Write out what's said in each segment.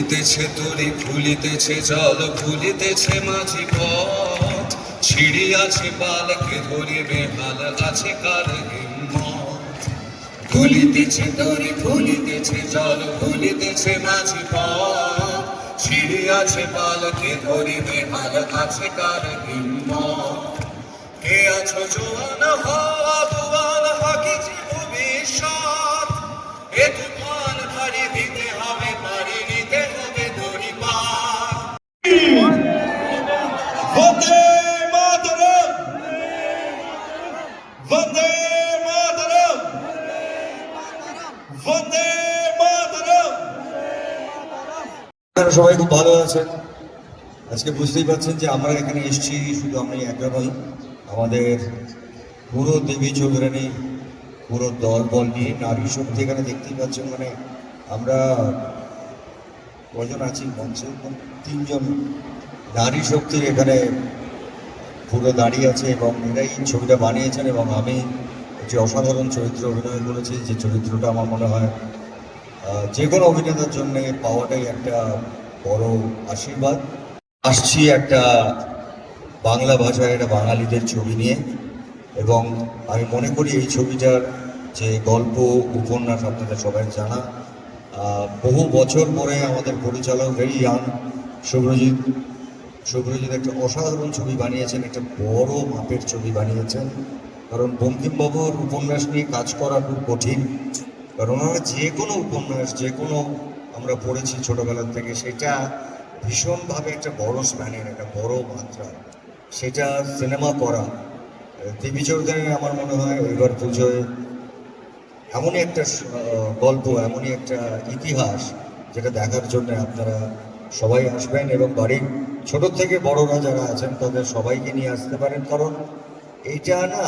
ফুলিতেছে তরি, ফুলিতেছে জল, ফুলিতেছে মাঝি পথ। ছিড়িয়াছে পালকে ধরিবে হাল আছে কার ফুলিতেছে তরি, ফুলিতেছে জল, ফুলিতেছে মাঝি পথ। ধরিবে হাল আছে কার কে আছো জোয়ান হওয়া আপনারা সবাই খুব ভালো আছেন। আজকে বুঝতেই পারছেন যে আমরা এখানে এসেছি শুধু আমি একা আমাদের পুরো দেবী চৌধুরানী, পুরো দল, বল নিয়ে নারী শক্তি এখানে দেখতেই পাচ্ছেন মানে আমরা কজন আছি মঞ্চে? তিনজন নারী শক্তির এখানে পুরো দাঁড়িয়ে আছে এবং এরাই ছবিটা বানিয়েছেন এবং আমি যে অসাধারণ চরিত্র অভিনয় করেছি, যে চরিত্রটা আমার মনে হয় যে কোনো অভিনেতার জন্যে পাওয়াটাই একটা বড় আশীর্বাদ। আসছি একটা বাংলা ভাষায়, একটা বাঙালিদের ছবি নিয়ে। এবং আমি মনে করি এই ছবিটার যে গল্প, উপন্যাস আপনাদের সবাই জানা। বহু বছর পরে আমাদের পরিচালক ভেরি ইয়াং শুভ্রজিৎ শুভ্রজিৎ একটা অসাধারণ ছবি বানিয়েছেন, একটা বড় মাপের ছবি বানিয়েছেন। কারণ বঙ্কিমবাবুর উপন্যাস নিয়ে কাজ করা খুব কঠিন। কারণ ওনারা যে কোনো উপন্যাস, যে কোনো আমরা পড়েছি ছোটবেলার থেকে, সেটা ভীষণভাবে একটা বড় স্প্যানের একটা বড় মাত্রা। সেটা সিনেমা করা, দেবী চৌধুরী আমার মনে হয় এবার পুজোয় এমনই একটা গল্প, এমনই একটা ইতিহাস যেটা দেখার জন্য আপনারা সবাই আসবেন এবং বাড়ির ছোট থেকে বড়রা যারা আছেন তাদের সবাইকে নিয়ে আসতে পারেন, কারণ এইটা না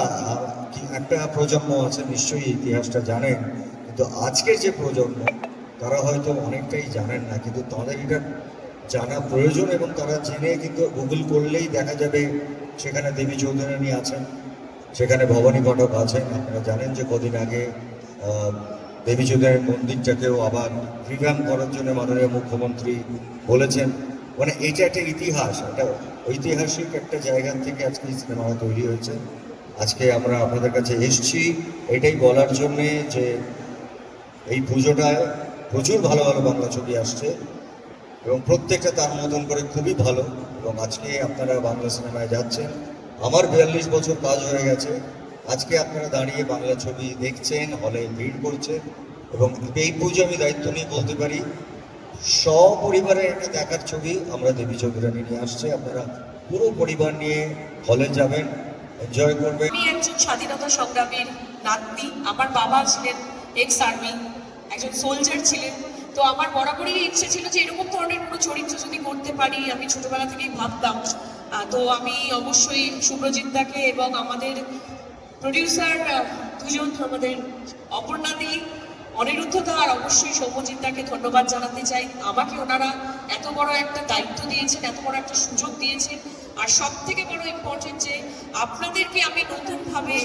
একটা প্রজন্ম আছে, নিশ্চয়ই ইতিহাসটা জানেন, কিন্তু আজকের যে প্রজন্ম তারা হয়তো অনেকটাই জানেন না, কিন্তু তাদের এটা জানা প্রয়োজন এবং তারা জেনে কিন্তু গুগল করলেই দেখা যাবে সেখানে দেবী চৌধুরানী আছেন, সেখানে ভবানী ঘটক আছেন। আপনারা জানেন যে কদিন আগে দেবী চৌধুরানীর মন্দিরটাকেও আবার রিভ্যাম করার জন্য মাননীয় মুখ্যমন্ত্রী বলেছেন। মানে এটা একটা ইতিহাস একটা ঐতিহাসিক একটা জায়গা থেকে আজকে এই সিনেমাটা তৈরি হয়েছে। আজকে আমরা আপনাদের কাছে এসছি, এটাই বলার জন্যে যে এই পুজোটায় প্রচুর ভালো ভালো বাংলা ছবি আসছে এবং প্রত্যেকটা তার মতন করে খুবই ভালো এবং আজকে আপনারা বাংলা সিনেমায় যাচ্ছেন। আমার বিয়াল্লিশ বছর কাজ হয়ে গেছে। আজকে আপনারা দাঁড়িয়ে বাংলা ছবি দেখছেন, হলে ভিড় করছেন এবং এই পুজো আমি দায়িত্ব নিয়ে বলতে পারি সপরিবারের একটা দেখার ছবি আমরা দেবী চৌধুরানী নিয়ে আসছে। আপনারা পুরো পরিবার নিয়ে হলে যাবেন এনজয় করবেন। আমি একজন স্বাধীনতা সংগ্রামীর নাতনি আমার বাবা ছিলেন এক্স আর্মি একজন সোলজার ছিলেন। তো আমার বরাবরই ইচ্ছে ছিল যে এরকম ধরনের কোনো চরিত্র যদি করতে পারি, আমি ছোটবেলা থেকেই ভাবতাম। তো আমি অবশ্যই সুব্রজিৎ দাকে এবং আমাদের প্রডিউসার দুজন আমাদের অপর্ণাদি অনিরুদ্ধ দা আর অবশ্যই সৌম্যজিৎ দাকে ধন্যবাদ জানাতে চাই। আমাকে ওনারা এত বড় একটা দায়িত্ব দিয়েছেন, এত বড় একটা সুযোগ দিয়েছেন। আর সব থেকে বড় ইম্পর্টেন্ট যে আপনাদেরকে আমি নতুনভাবে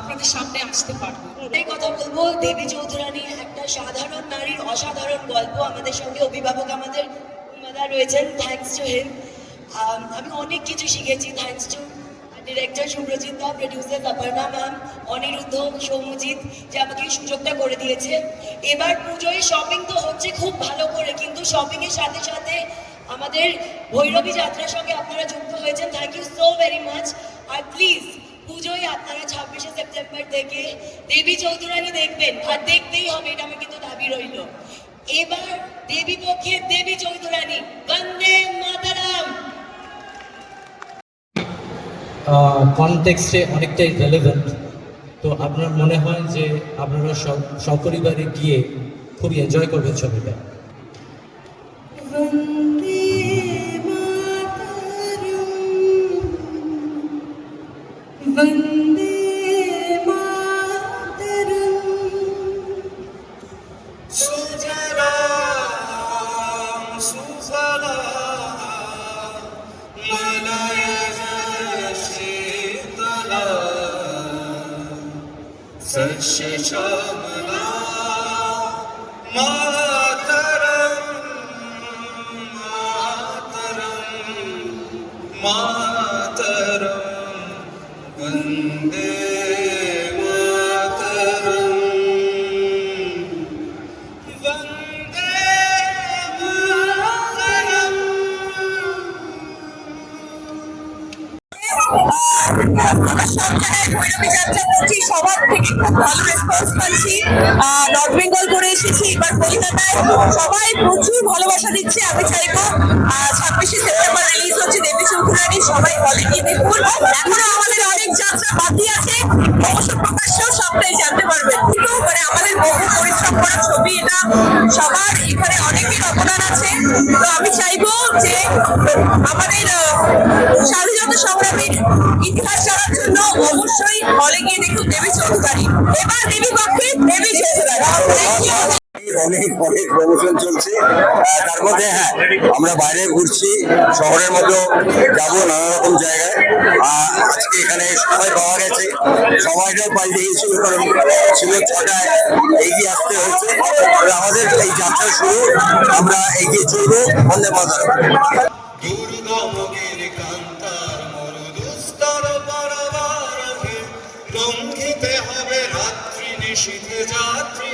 আপনাদের সামনে আসতে পারব। এটাই কথা বলব, দেবী চৌধুরানী একটা সাধারণ নারীর অসাধারণ গল্প আমাদের সঙ্গে অভিভাবক আমাদের রয়েছেন থ্যাঙ্কস টু হিম আমি অনেক কিছু শিখেছি thanks to director Subrajit da producer Aparna ma'am Aniruddha Soumajit যে আমাকে সুযোগটা করে দিয়েছে। এবার পুজোয় শপিং তো হচ্ছে খুব ভালো করে, কিন্তু শপিংয়ের সাথে সাথে আমাদের ভৈরবী যাত্রার সঙ্গে আপনারা যুক্ত হয়েছেন। Thank you so very much R please পুজোয় আপনারা ছাব্বিশে সেপ্টেম্বর থেকে দেবী চৌধুরানী দেখবেন। আর দেখতেই হবে, এটা আমার কিন্তু দাবি রইল। এবার দেবী পক্ষে দেবী চৌধুরানী, বন্দে মাতারাম! কনটেক্সটে অনেকটাই রেলেভেন্ট তো আপনার মনে হয় যে আপনারা সপরিবারে গিয়ে খুব এনজয় করবেন ছবিটা? सस्यशा मातर मातर मातर वन्दे ভৈরবী যাত্রা করছি সবার থেকে খুব ভালো রেসপন্স পাচ্ছি নর্থ বেঙ্গল করে এসেছি এবার কলকাতায় সবাই প্রচুর ভালোবাসা দিচ্ছে আমি চাইব ছাব্বিশে সেপ্টেম্বর রিলিজ হচ্ছে দেবী চৌধুরানী সবাই হলে গিয়ে দেখুন এখনও আমাদের অনেক যাত্রা বাকি আছে অবশ্য প্রকাশ্য সবটাই জানতে পারবেন কিন্তু মানে আমাদের বহু পরিশ্রম করা ছবি এটা সবার এখানে অনেকের অবদান আছে তো আমি চাইব যে আমাদের স্বাধীনতা সংগ্রামীর ইতিহাস অবশ্যই হলে গিয়ে দেখুন, দেবী চৌধুরানী। এবার দেবী পক্ষে দেবী you. অনেক অনেক প্রমোশন চলছে। তার মধ্যে হ্যাঁ আমরা বাইরে ঘুরছি, শহরের মধ্যে যাব নানা রকম জায়গায় আজকে এখানে সময় পাওয়া গেছে। সময়টাও পাল্টে গিয়েছিল, কারণ ছিল ছটায়, এগিয়ে আসতে হয়েছে। আমাদের এই যাত্রা শুরু, আমরা এগিয়ে চলবো। বন্দে মাতারম। লঙ্ঘিতে